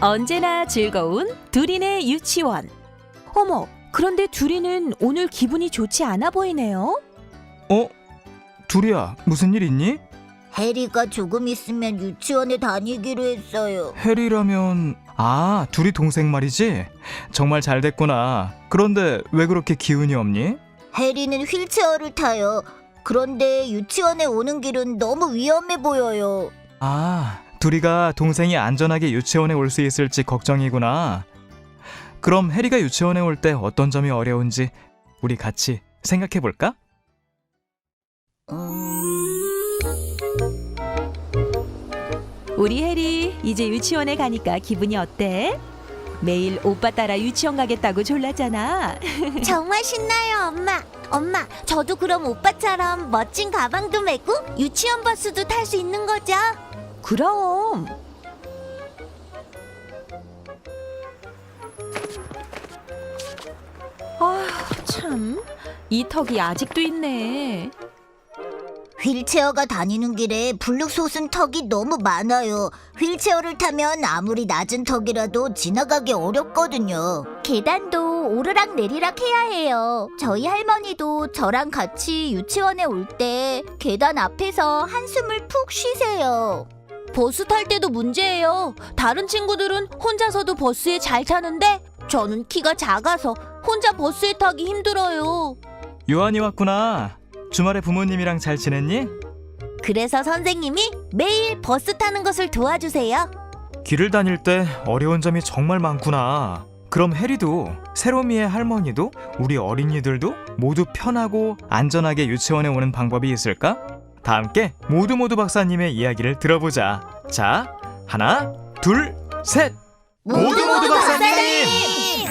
언제나 즐거운 두리네 유치원. 어머, 그런데 두리는 오늘 기분이 좋지 않아 보이네요. 어? 둘이야, 무슨 일 있니? 해리가 조금 있으면 유치원에 다니기로 했어요. 해리라면 아, 둘이 동생 말이지? 정말 잘 됐구나. 그런데 왜 그렇게 기운이 없니? 해리는 휠체어를 타요. 그런데 유치원에 오는 길은 너무 위험해 보여요. 아, 둘이가 동생이 안전하게 유치원에 올 수 있을지 걱정이구나. 그럼 해리가 유치원에 올 때 어떤 점이 어려운지 우리 같이 생각해 볼까? 음... 우리 해리 이제 유치원에 가니까 기분이 어때? 매일 오빠 따라 유치원 가겠다고 졸랐잖아. 정말 신나요, 엄마. 엄마, 저도 그럼 오빠처럼 멋진 가방도 메고 유치원 버스도 탈 수 있는 거죠? 그럼. 아, 참. 이 턱이 아직도 있네. 휠체어가 다니는 길에 블룩 솟은 턱이 너무 많아요. 휠체어를 타면 아무리 낮은 턱이라도 지나가기 어렵거든요. 계단도 오르락 내리락 해야 해요. 저희 할머니도 저랑 같이 유치원에 올 때 계단 앞에서 한숨을 푹 쉬세요. 버스 탈 때도 문제예요. 다른 친구들은 혼자서도 버스에 잘 타는데 저는 키가 작아서 혼자 버스에 타기 힘들어요. 요한이 왔구나. 주말에 부모님이랑 잘 지냈니? 그래서 선생님이 매일 버스 타는 것을 도와주세요. 길을 다닐 때 어려운 점이 정말 많구나. 그럼 해리도 세로미의 할머니도 우리 어린이들도 모두 편하고 안전하게 유치원에 오는 방법이 있을까? 다 함께 모두 모두 박사님의 이야기를 들어보자. 자, 하나, 둘, 셋. 모두 모두 박사님!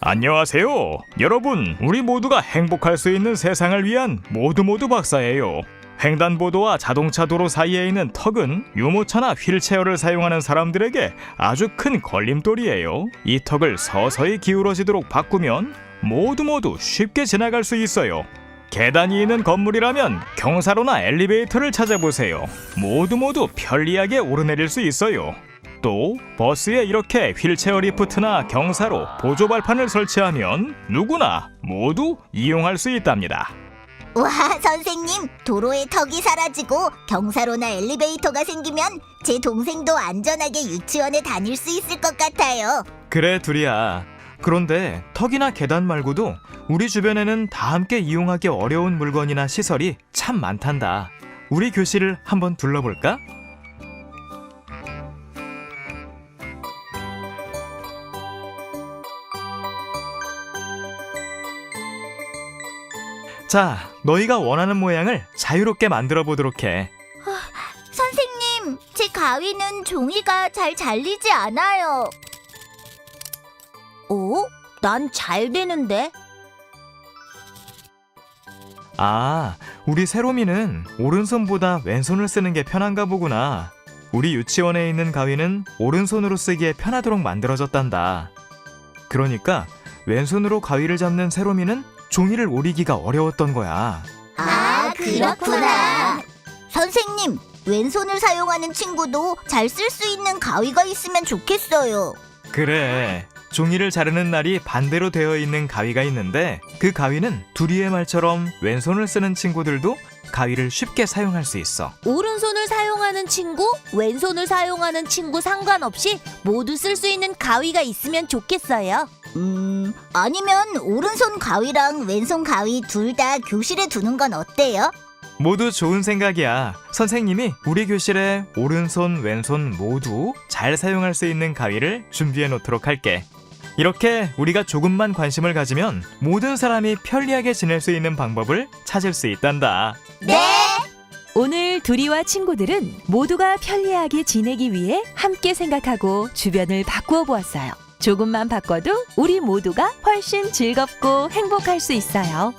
안녕하세요. 여러분, 우리 모두가 행복할 수 있는 세상을 위한 모두 모두 박사예요. 횡단보도와 자동차 도로 사이에 있는 턱은 유모차나 휠체어를 사용하는 사람들에게 아주 큰 걸림돌이에요. 이 턱을 서서히 기울어지도록 바꾸면 모두 모두 쉽게 지나갈 수 있어요. 계단이 있는 건물이라면 경사로나 엘리베이터를 찾아보세요. 모두 모두 편리하게 오르내릴 수 있어요. 또 버스에 이렇게 휠체어 리프트나 경사로 보조 발판을 설치하면 누구나 모두 이용할 수 있답니다. 와, 선생님, 도로에 턱이 사라지고 경사로나 엘리베이터가 생기면 제 동생도 안전하게 유치원에 다닐 수 있을 것 같아요. 그래 둘이야. 그런데 턱이나 계단 말고도 우리 주변에는 다 함께 이용하기 어려운 물건이나 시설이 참 많단다. 우리 교실을 한번 둘러볼까? 자, 너희가 원하는 모양을 자유롭게 만들어 보도록 해. 선생님, 제 가위는 종이가 잘 잘리지 않아요. 오? 난잘 되는데? 아, 우리 세로미는 오른손보다 왼손을 쓰는 게 편한가 보구나. 우리 유치원에 있는 가위는 오른손으로 쓰기에 편하도록 만들어졌단다. 그러니까 왼손으로 가위를 잡는 세로미는 종이를 오리기가 어려웠던 거야. 아, 그렇구나. 선생님, 왼손을 사용하는 친구도 잘 쓸 수 있는 가위가 있으면 좋겠어요. 그래. 종이를 자르는 날이 반대로 되어 있는 가위가 있는데 그 가위는 두리의 말처럼 왼손을 쓰는 친구들도 가위를 쉽게 사용할 수 있어. 오른손을 사용하는 친구, 왼손을 사용하는 친구 상관없이 모두 쓸 수 있는 가위가 있으면 좋겠어요. 음, 아니면 오른손 가위랑 왼손 가위 둘 다 교실에 두는 건 어때요? 모두 좋은 생각이야. 선생님이 우리 교실에 오른손, 왼손 모두 잘 사용할 수 있는 가위를 준비해 놓도록 할게. 이렇게 우리가 조금만 관심을 가지면 모든 사람이 편리하게 지낼 수 있는 방법을 찾을 수 있단다. 네. 오늘 두리와 친구들은 모두가 편리하게 지내기 위해 함께 생각하고 주변을 바꾸어 보았어요. 조금만 바꿔도 우리 모두가 훨씬 즐겁고 행복할 수 있어요.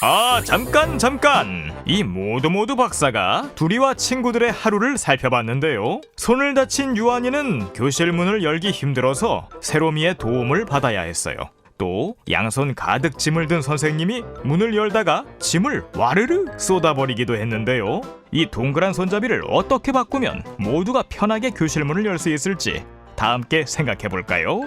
아, 잠깐, 잠깐! 이 모두 모두 박사가 두리와 친구들의 하루를 살펴봤는데요. 손을 다친 유한이는 교실 문을 열기 힘들어서 세로미의 도움을 받아야 했어요. 또 양손 가득 짐을 든 선생님이 문을 열다가 짐을 와르르 쏟아버리기도 했는데요. 이 동그란 손잡이를 어떻게 바꾸면 모두가 편하게 교실 문을 열 수 있을지 다 함께 생각해 볼까요?